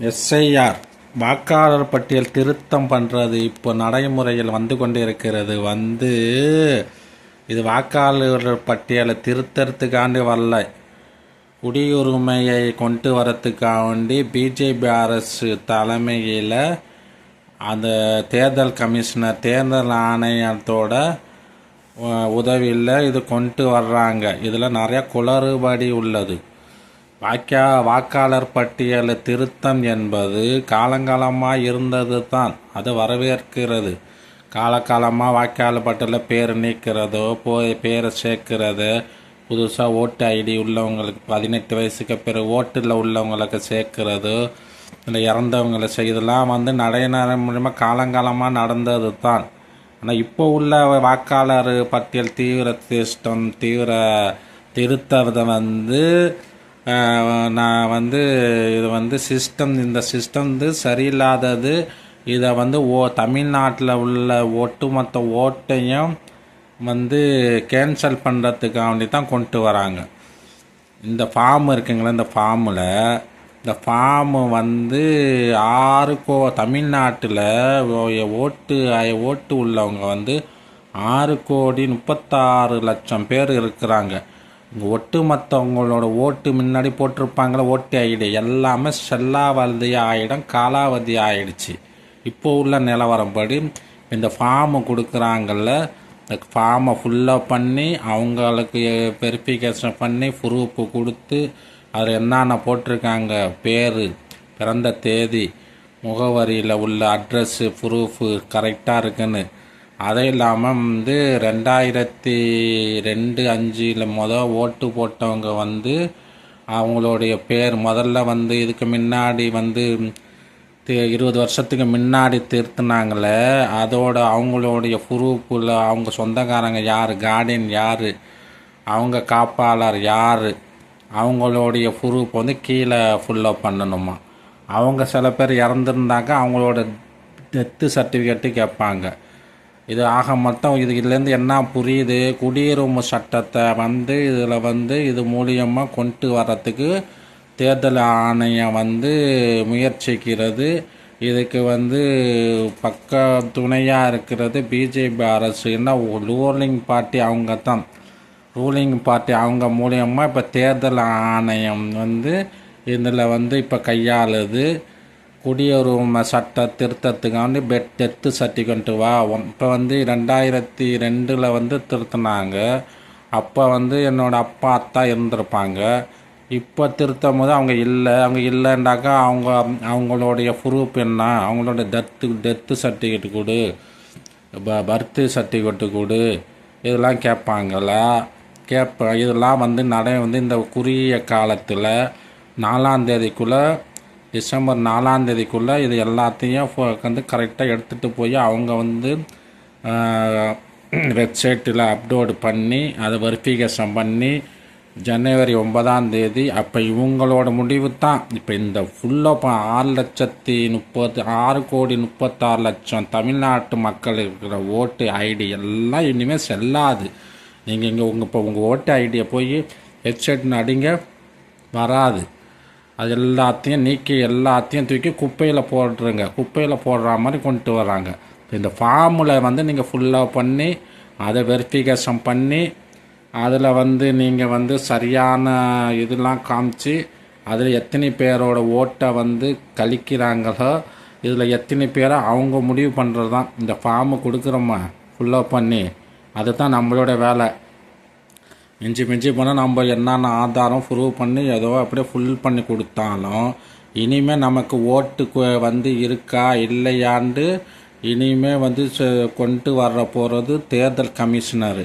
SIR வாக்காளர் பட்டியல் திருத்தம் பண்ணுறது இப்போ நடைமுறையில் வந்து கொண்டு இருக்கிறது வந்து இது வாக்காளர் பட்டியலை திருத்தறதுக்காண்டி வரல. குடியுரிமையை கொண்டு வரத்துக்காண்டி பிஜேபி அரசு தலைமையில் அந்த தேர்தல் கமிஷனர் தேர்தல் ஆணையத்தோட உதவியில் இது கொண்டு வர்றாங்க. இதில் நிறைய குளறுபடி உள்ளது. வாக்கா வாக்காளர் பட்டியல் திருத்தம் என்பது காலங்காலமாக இருந்தது தான் அது வரவேற்கிறது. காலகாலமாக வாக்காளர் பட்டியலில் பேர் நீக்கிறதோ போய் பேரை சேர்க்கிறது புதுசாக ஓட்டு ஐடி உள்ளவங்களுக்கு பதினெட்டு வயசுக்கு பிறகு ஓட்டில் உள்ளவங்களுக்கு சேர்க்கிறது இல்லை இறந்தவங்களை செய்தெல்லாம் வந்து நடைமுறை மூலிமா காலங்காலமாக நடந்தது தான் ஆனால் இப்போ உள்ள வாக்காளர் பட்டியல் தீவிர திருஷ்டம் தீவிர திருத்தத்தை வந்து நான் வந்து இது வந்து சிஸ்டம் இந்த சிஸ்டம் வந்து சரியில்லாதது இதை வந்து ஓ தமிழ்நாட்டில் உள்ள ஒட்டுமொத்த ஓட்டையும் வந்து கேன்சல் பண்ணுறதுக்காக வேண்டி தான் கொண்டு வராங்க. இந்த ஃபார்ம் இருக்குங்களா இந்த ஃபார்மில் இந்த ஃபார்மு வந்து ஆறு கோ தமிழ்நாட்டில் ஓட்டு ஓட்டு உள்ளவங்க வந்து ஆறு கோடி முப்பத்தாறு லட்சம் பேர் இருக்கிறாங்க. ஒட்டு மற்றவங்களோட ஓட்டு முன்னாடி போட்டிருப்பாங்களே ஓட்டு ஐடி. எல்லாமே செல்லாவதி ஆகிடும் காலாவதி ஆயிடுச்சு. இப்போ உள்ள நிலவரப்படி இந்த ஃபார்மு கொடுக்குறாங்கல்ல இந்த ஃபார்மை ஃபுல்லாக பண்ணி அவங்களுக்கு வெரிஃபிகேஷன் பண்ணி ப்ரூஃப் கொடுத்து அதில் என்னென்ன போட்டிருக்காங்க பேர் பிறந்த தேதி முகவரியில் உள்ள அட்ரஸ்ஸு ப்ரூஃபு கரெக்டாக இருக்குன்னு அது இல்லாமல் வந்து ரெண்டாயிரத்தி ரெண்டு அஞ்சில் மொதல் ஓட்டு போட்டவங்க வந்து அவங்களுடைய பேர் முதல்ல வந்து இதுக்கு முன்னாடி வந்து தி- இருபது வருஷத்துக்கு முன்னாடி திருத்தினாங்களே அதோட அவங்களுடைய குரூப்பில் அவங்க சொந்தக்காரங்க யார் கார்டியன் யார் அவங்க காப்பாளர் யார் அவங்களுடைய குரூப் வந்து கீழே ஃபுல்லப் பண்ணணுமா. அவங்க சில பேர் இறந்துருந்தாங்க அவங்களோட டெத்து சர்டிஃபிகேட்டு கேட்பாங்க. இது ஆக மொத்தம் இது இதுலேருந்து என்ன புரியுது? குடியுரிமை சட்டத்தை வந்து இதில் வந்து இது மூலியமாக கொண்டு வர்றதுக்கு தேர்தல் ஆணையம் வந்து முயற்சிக்கிறது. இதுக்கு வந்து பக்க துணையாக இருக்கிறது பிஜேபி அரசு. என்ன ரூலிங் பார்ட்டி அவங்க தான் ரூலிங் பார்ட்டி அவங்க மூலியமாக இப்போ தேர்தல் ஆணையம் வந்து இதில் வந்து இப்போ கையாளுது. குடியுரிமை சட்ட திருத்தத்துக்காண்டி பெட் டெத்து சர்டிஃபிகேட் வா. இப்போ வந்து ரெண்டாயிரத்தி ரெண்டில் வந்து திருத்தினாங்க. அப்போ வந்து என்னோட அப்பா அத்தா இருந்திருப்பாங்க. இப்போ திருத்தும் போது அவங்க இல்லை. அவங்க இல்லைண்டாக்கா அவங்க அவங்களுடைய ப்ரூஃப் என்ன? அவங்களோட டெத்து டெத்து சர்டிஃபிகேட் கொடு. ப பர்த்து சர்டிஃபிகேட்டு கொடு. இதெல்லாம் கேட்பாங்கள கேட்ப இதெல்லாம் வந்து நடை வந்து இந்த குறுகிய காலத்தில் நாலாம் தேதிக்குள்ளே டிசம்பர் நாலாம் தேதிக்குள்ளே இது எல்லாத்தையும் வந்து கரெக்டாக எடுத்துகிட்டு போய் அவங்க வந்து வெப்சைட்டில் அப்லோடு பண்ணி அதை வெரிஃபிகேஷன் பண்ணி ஜனவரி ஒன்பதாம் தேதி அப்போ இவங்களோட முடிவு தான். இப்போ இந்த ஃபுல்லாக இப்போ ஆறு லட்சத்தி முப்பத்தி ஆறு கோடி முப்பத்தாறு லட்சம் தமிழ்நாட்டு மக்கள் இருக்கிற ஓட்டு ஐடி எல்லாம் இனிமேல் செல்லாது. நீங்கள் இங்கே உங்கள் இப்போ உங்கள் ஓட்டு ஐடியை போய் வெப்சைட் அடிங்க வராது. அது எல்லாத்தையும் நீக்கி எல்லாத்தையும் தூக்கி குப்பையில் போடுறங்க குப்பையில் போடுற மாதிரி கொண்டு வராங்க. இந்த ஃபார்மில் வந்து நீங்கள் ஃபுல்லாக பண்ணி அதை வெரிஃபிகேஷன் பண்ணி அதில் வந்து நீங்கள் வந்து சரியான இதெல்லாம் காமிச்சு அதில் எத்தனை பேரோட ஓட்டை வந்து கழிக்கிறாங்களோ இதில் எத்தனை பேரை அவங்க முடிவு பண்ணுறது தான் இந்த ஃபார்மு கொடுக்குறோமா? ஃபுல்லாக பண்ணி. அதுதான் நம்மளோட வேலை. மிஞ்சி மிஞ்சி போனால் நம்ம என்னென்ன ஆதாரம் ப்ரூவ் பண்ணி ஏதோ அப்படியே ஃபுல் பண்ணி கொடுத்தாலும் இனிமேல் நமக்கு ஓட்டு வந்து இருக்கா இல்லையாண்டு இனிமே வந்து கொண்டு வர போகிறது தேர்தல் கமிஷனர்.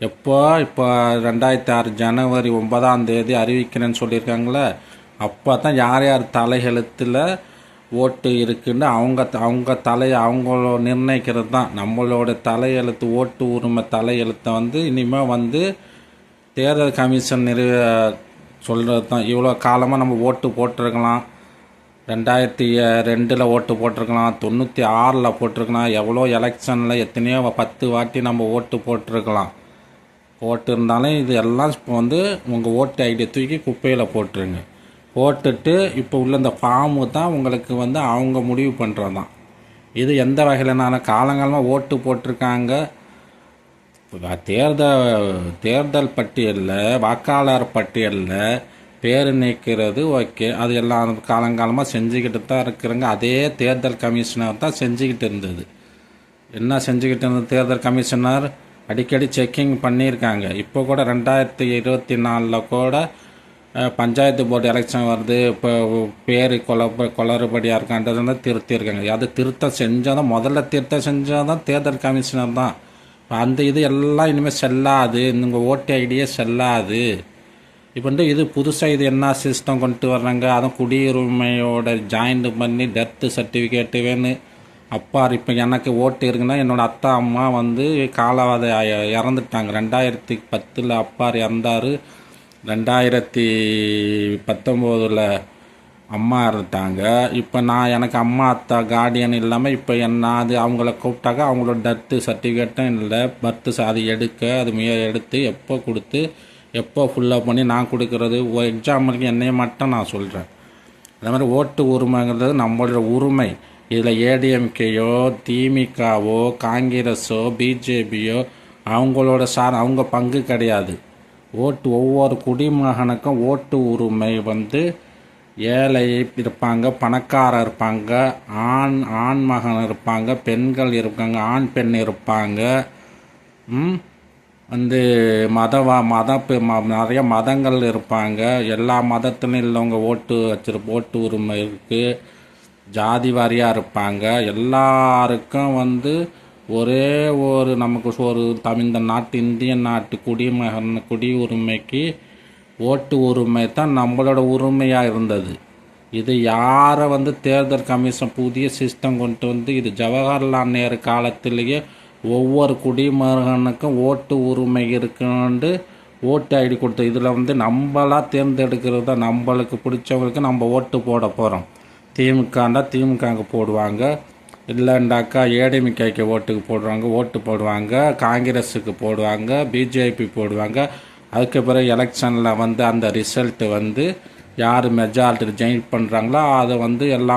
எப்போ? இப்போ ரெண்டாயிரத்தி ஆறு ஜனவரி ஒன்பதாம் தேதி அறிவிக்கிறேன்னு சொல்லியிருக்காங்களே அப்போ தான் யார் யார் தலையெழுத்தில் ஓட்டு இருக்குன்னு அவங்க அவங்க தலையை அவங்கள நிர்ணயிக்கிறது தான் நம்மளோட தலையெழுத்து ஓட்டு உரிமை தலையெழுத்தை வந்து இனிமேல் வந்து தேர்தல் கமிஷன் நிறு சொல்கிறது தான் இவ்வளோ காலமாக நம்ம ஓட்டு போட்டிருக்கலாம். ரெண்டாயிரத்தி ரெண்டில் ஓட்டு போட்டிருக்கலாம். தொண்ணூற்றி ஆறில் போட்டிருக்கலாம். எவ்வளோ எலெக்ஷனில் எத்தனையோ பத்து வாட்டி நம்ம ஓட்டு போட்டிருக்கலாம். போட்டிருந்தாலும் இது எல்லாம் இப்போ வந்து உங்கள் ஓட்டு ஐடியை தூக்கி குப்பையில் போட்டுருங்க. போட்டுட்டு இப்போ உள்ள இந்த ஃபார்மு தான் உங்களுக்கு வந்து அவங்க முடிவு பண்ணுறது தான் இது எந்த வகையிலனாலும் காலங்காலமாக ஓட்டு போட்டிருக்காங்க. தேர்தல் தேர்தல் பட்டியலில் வாக்காளர் பட்டியலில் பேர் நீக்கிறது ஓகே. அது எல்லாம் காலங்காலமாக செஞ்சுக்கிட்டு தான் இருக்கிறாங்க. அதே தேர்தல் கமிஷனர் தான் செஞ்சுக்கிட்டு இருந்தது. என்ன செஞ்சுக்கிட்டு இருந்தது? தேர்தல் கமிஷனர் அடிக்கடி செக்கிங் பண்ணியிருக்காங்க. இப்போ கூட ரெண்டாயிரத்தி இருபத்தி நாலில் கூட பஞ்சாயத்து போர்டு எலெக்ஷன் வருது. இப்போ பேர் குழப்ப குளறுபடியாக இருக்கான்றதுன்னு திருத்தியிருக்காங்க. அது திருத்தம் செஞ்சால் தான் முதல்ல திருத்தம் செஞ்சால் தான் தேர்தல் கமிஷனர் தான் அந்த இது எல்லாம் இனிமேல் செல்லாது. உங்கள் ஓட்டு ஐடியே செல்லாது. இப்போ வந்து இது புதுசாக இது என்ன சிஸ்டம் கொண்டு வர்றாங்க? அதுவும் குடியுரிமையோட ஜாயின் பண்ணி டெத்து சர்டிஃபிகேட்டு வேணும் அப்பா இப்போ எனக்கு ஓட்டு இருக்குன்னா என்னோடய அத்தா அம்மா வந்து காலாவதை இறந்துட்டாங்க. ரெண்டாயிரத்தி பத்தில் அப்பார் இறந்தாரு. ரெண்டாயிரத்தி பத்தொம்போதில் அம்மா இருந்துட்டாங்க இப்போ நான் எனக்கு அம்மா அத்தா கார்டியன் இல்லாமல் இப்போ என்ன அது அவங்கள கூப்பிட்டாக்கா அவங்களோட டெத்து சர்டிஃபிகேட்டும் இல்லை பர்த்து அது எடுக்க அது மே எடுத்து எப்போ கொடுத்து எப்போ ஃபுல்லாக பண்ணி நான் கொடுக்கறது எக்ஸாம்பிளுக்கு என்னையை மட்டும் நான் சொல்கிறேன் அதே மாதிரி ஓட்டு உரிமைங்கிறது நம்மளோட உரிமை. இதில் ஏடிஎம்கேயோ திமுகவோ காங்கிரஸோ பிஜேபியோ அவங்களோட சார் அவங்க பங்கு கிடையாது. ஓட்டு ஒவ்வொரு குடிமகனுக்கும் ஓட்டு உரிமை வந்து ஏழை இருப்பாங்க பணக்காரர் இருப்பாங்க ஆண் ஆண் மகன் இருப்பாங்க பெண்கள் இருப்பாங்க ஆண் பெண் இருப்பாங்க. வந்து மதவா மத பெ- ம- நிறைய மதங்கள் இருப்பாங்க. எல்லா மதத்திலும் இல்லவங்க ஓட்டு வச்சிரு ஓட்டு உரிமை இருக்குது ஜாதி வாரியாக இருப்பாங்க. எல்லாருக்கும் வந்து ஒரே ஒரு நமக்கு ஒரு தமிழ் நாட்டு இந்திய நாட்டு குடிமகன் குடியுரிமைக்கு ஓட்டு உரிமை தான் நம்மளோட உரிமையாக இருந்தது. இது யாரை வந்து தேர்தல் கமிஷன் புதிய சிஸ்டம் கொண்டு வந்து இது ஜவஹர்லால் நேரு காலத்திலேயே ஒவ்வொரு குடிமகனுக்கும் ஓட்டு உரிமை இருக்குன்னு ஓட்டு ஐடி கொடுத்து இதில் வந்து நம்மளாக தேர்ந்தெடுக்கிறது தான் நம்மளுக்கு பிடிச்சவங்களுக்கு நம்ம ஓட்டு போட போகிறோம் திமுகண்டா திமுகவுக்கு போடுவாங்க. இல்லைண்டாக்கா ஏடிமிக்கைக்கு ஓட்டுக்கு போடுவாங்க ஓட்டு போடுவாங்க. காங்கிரஸுக்கு போடுவாங்க பிஜேபி போடுவாங்க. அதுக்கு பிறகு எலெக்ஷனில் வந்து அந்த ரிசல்ட்டு வந்து யார் மெஜாரிட்டி ஜெயின் பண்ணுறாங்களோ அதை வந்து எல்லா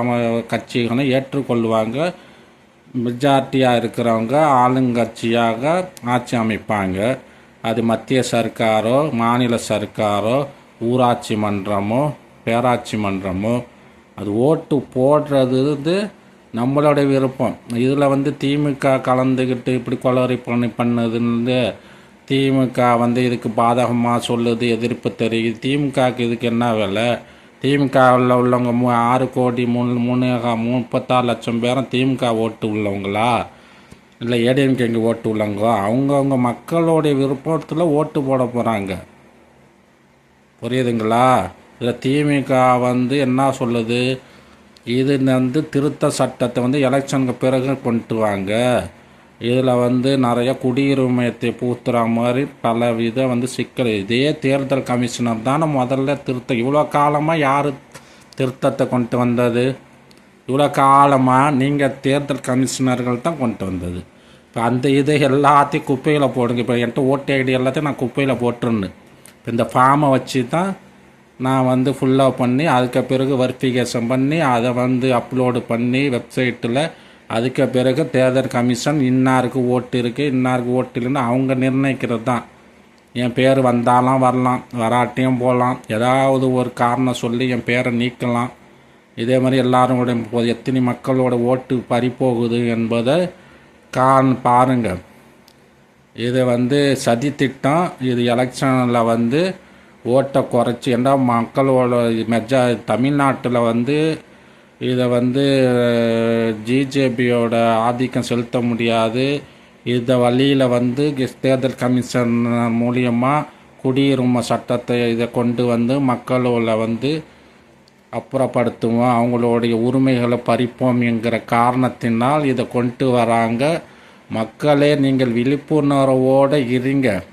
கட்சிகளும் ஏற்றுக்கொள்வாங்க. மெஜாரிட்டியாக இருக்கிறவங்க ஆளுங்கட்சியாக ஆட்சி அமைப்பாங்க. அது மத்திய சர்க்காரோ மாநில சர்க்காரோ ஊராட்சி மன்றமோ பேராட்சி மன்றமோ அது ஓட்டு போடுறது வந்து நம்மளோட விருப்பம். இதில் வந்து திமுக கலந்துக்கிட்டு இப்படி கொலவரி பண்ணி பண்ணதுன்னு திமுக வந்து இதுக்கு பாதகமாக சொல்லுது எதிர்ப்பு தெரியுது. திமுகவுக்கு இதுக்கு என்ன வேலை? திமுகவில் உள்ளவங்க மூ ஆறு கோடி மூணு மூணு முப்பத்தாறு லட்சம் பேரும் திமுக ஓட்டு உள்ளவங்களா? இல்லை ஏடிஎம்கேங்க ஓட்டு உள்ளவங்க அவங்கவுங்க மக்களுடைய விருப்பத்தில் ஓட்டு போட போகிறாங்க புரியுதுங்களா? இதில் திமுக வந்து என்ன சொல்லுது? இது வந்து திருத்த சட்டத்தை வந்து எலெக்ஷனுக்கு பிறகு கொண்டு வாங்க. இதில் வந்து நிறைய குடியுரிமையத்தை பூத்துற மாதிரி பல வித வந்து சிக்கல். இதே தேர்தல் கமிஷனர் தானே முதல்ல திருத்த இவ்வளோ காலமாக யார் திருத்தத்தை கொண்டு வந்தது? இவ்வளோ காலமாக நீங்கள் தேர்தல் கமிஷனர்கள் தான் கொண்டு வந்தது. இப்போ அந்த இதை எல்லாத்தையும் குப்பையில் போடுங்க. இப்போ என்கிட்ட ஓட்டு ஐடி எல்லாத்தையும் நான் குப்பையில் போட்டுருந்தேன் இப்போ இந்த ஃபார்மை வச்சு தான் நான் வந்து ஃபுல்லாக பண்ணி அதுக்கு பிறகு வெரிஃபிகேஷன் பண்ணி அதை வந்து அப்லோடு பண்ணி வெப்சைட்டில் அதுக்கு பிறகு தேர்தல் கமிஷன் இன்னாருக்கு ஓட்டு இருக்குது இன்னாருக்கு ஓட்டு இல்லைன்னு அவங்க நிர்ணயிக்கிறது தான் என் பேர் வந்தாலும் வரலாம் வராட்டியும் போகலாம் ஏதாவது ஒரு காரணம் சொல்லி என் பேரை நீக்கலாம். இதே மாதிரி எல்லாரோட எத்தனை மக்களோட ஓட்டு பறிப்போகுது என்பதை கான் பாருங்கள் இது வந்து சதி திட்டம் இது எலெக்ஷனில் வந்து ஓட்டை குறைச்சி ஏன்னா மக்களோட மெஜா தமிழ்நாட்டில் வந்து இதை வந்து ஜிஜேபியோட ஆதிக்கம் செலுத்த முடியாது. இந்த வழியில் வந்து கெஸ்- தேர்தல் கமிஷன் மூலியமாக குடியுரிமை சட்டத்தை இதை கொண்டு வந்து மக்களோட வந்து அப்புறப்படுத்துவோம். அவங்களுடைய உரிமைகளை பறிப்போம் என்கிற காரணத்தினால் இதை கொண்டு வராங்க. மக்களே நீங்கள் விழிப்புணர்வோடு இருங்க.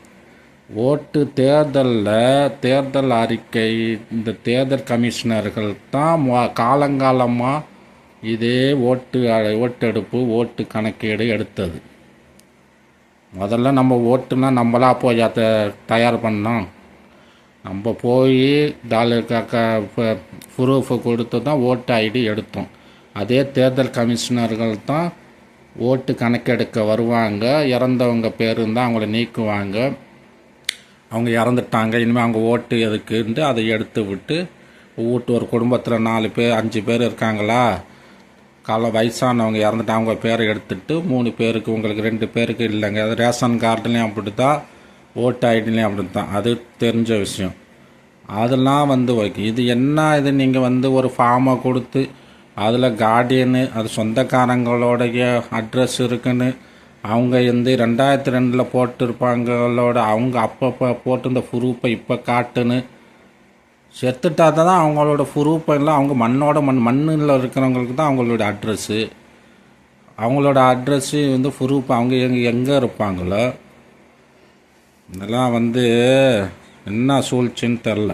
ஓட்டு தேர்தலில் தேர்தல் அறிக்கை இந்த தேர்தல் கமிஷனர்கள் தான் மா காலங்காலமாக இதே ஓட்டு ஓட்டெடுப்பு ஓட்டு கணக்கீடு எடுத்தது. முதல்ல நம்ம ஓட்டுனா நம்மளா போய் அதை தயார் பண்ணோம். நம்ம போய் டாலு ப்ரூஃபு கொடுத்து தான் ஓட்டு ஐடி எடுத்தோம். அதே தேர்தல் கமிஷனர்கள் தான் ஓட்டு கணக்கெடுக்க வருவாங்க இறந்தவங்க பேருந்தான் அவங்கள நீக்குவாங்க. அவங்க இறந்துட்டாங்க இனிமேல் அவங்க ஓட்டு எதுக்குன்ட்டு அதை எடுத்து விட்டு வீட்டு ஒரு குடும்பத்தில் நாலு பேர் அஞ்சு பேர் இருக்காங்களா? கால வயசானவங்க இறந்துட்டு அவங்க பேரை எடுத்துட்டு மூணு பேருக்கு உங்களுக்கு ரெண்டு பேருக்கு இல்லைங்க. அது ரேஷன் கார்டுலேயும் அப்படி தான் ஓட்டு ஐடிலையும் அப்படி தான் அது தெரிஞ்ச விஷயம். அதெல்லாம் வந்து ஓகே. இது என்ன இது? நீங்கள் வந்து ஒரு ஃபார்மை கொடுத்து அதில் கார்டியனு அது சொந்தக்காரங்களோடைய அட்ரஸ் இருக்குன்னு அவங்க வந்து ரெண்டாயிரத்தி ரெண்டில் போட்டிருப்பாங்களோட அவங்க அப்பப்போ போட்டிருந்த ப்ரூஃபை இப்போ காட்டுன்னு செத்துட்டா தான் அவங்களோட ப்ரூஃப் இல்லை அவங்க மண்ணோட மண் மண்ணில் இருக்கிறவங்களுக்கு தான் அவங்களோட அட்ரஸ்ஸு அவங்களோட அட்ரஸ்ஸு வந்து ப்ரூஃப் அவங்க எங்கே எங்கே இருப்பாங்களோ? இதெல்லாம் வந்து என்ன சூழ்ச்சின்னு தெரில